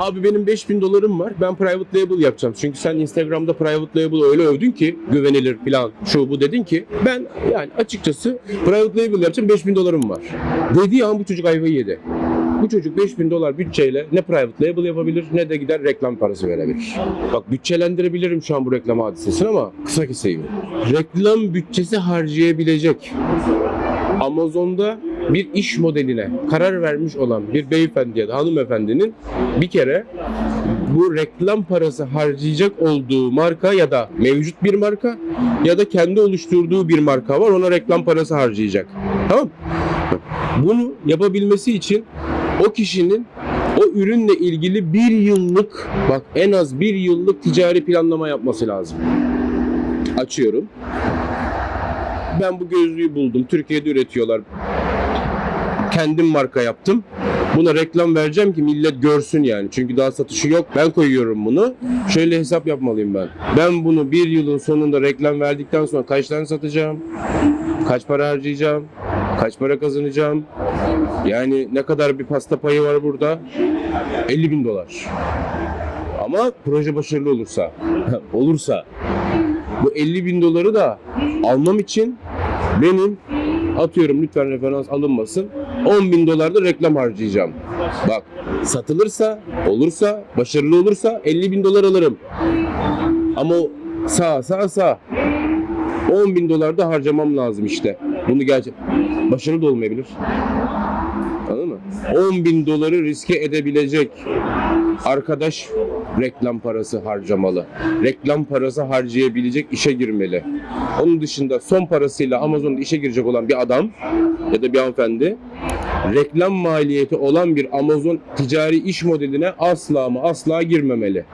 Abi benim 5000 dolarım var. Ben private label yapacağım. Çünkü sen Instagram'da private label öyle övdün ki güvenilir falan şu bu dedin ki ben yani açıkçası private label yapacağım 5000 dolarım var. Dediği an bu çocuk ayvayı yedi. Bu çocuk 5000 dolar bütçeyle ne private label yapabilir ne de gider reklam parası verebilir. Bak bütçelendirebilirim şu an bu reklam hadisesini ama kısa keseyim. Reklam bütçesi harcayabilecek Amazon'da bir iş modeline karar vermiş olan bir beyefendi ya da hanımefendinin bir kere bu reklam parası harcayacak olduğu marka ya da mevcut bir marka ya da kendi oluşturduğu bir marka var ona reklam parası harcayacak. Tamam? Bunu yapabilmesi için o kişinin o ürünle ilgili bir yıllık bak en az bir yıllık ticari planlama yapması lazım. Açıyorum. Ben bu gözlüğü buldum. Türkiye'de üretiyorlar. Kendim marka yaptım. Buna reklam vereceğim ki millet görsün yani. Çünkü daha satışı yok. Ben koyuyorum bunu. Şöyle hesap yapmalıyım ben. Ben bunu bir yılın sonunda reklam verdikten sonra kaç tane satacağım? Kaç para harcayacağım? Kaç para kazanacağım? Yani ne kadar bir pasta payı var burada? 50 bin dolar. Ama proje başarılı olursa. olursa. Bu 50 bin doları da almam için benim atıyorum lütfen referans alınmasın 10 bin dolar da reklam harcayacağım. Bak satılırsa olursa başarılı olursa 50 bin dolar alırım. Ama sağ sağ sağ 10 bin dolar da harcamam lazım işte. Bunu gerçek başarılı da olmayabilir. Anladın mı? 10 bin doları riske edebilecek arkadaş reklam parası harcamalı. Reklam parası harcayabilecek işe girmeli. Onun dışında son parasıyla Amazon'da işe girecek olan bir adam ya da bir hanımefendi reklam maliyeti olan bir Amazon ticari iş modeline asla ama asla girmemeli.